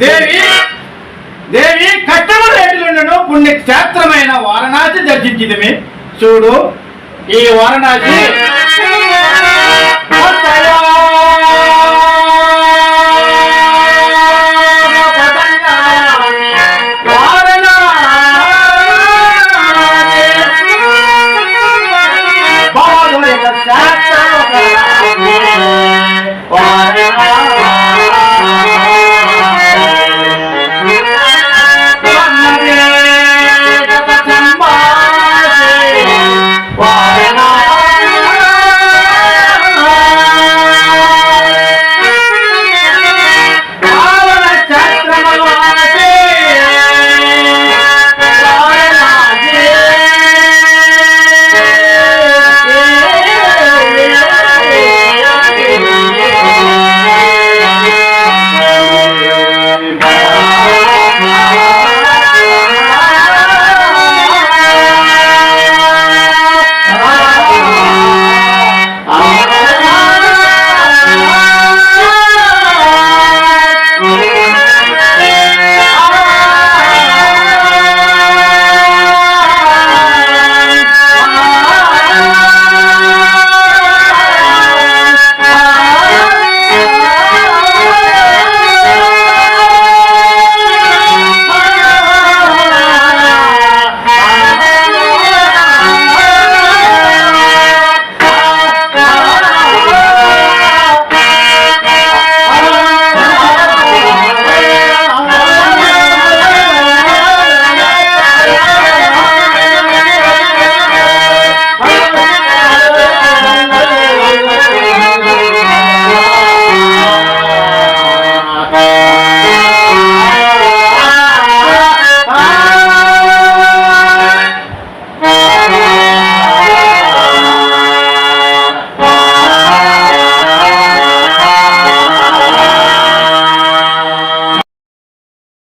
దేవి దేవి కష్టముల రేటులను పుణ్యక్షేత్రమైన వారణాసి దర్శించిదమే చూడు ఈ వారణాసి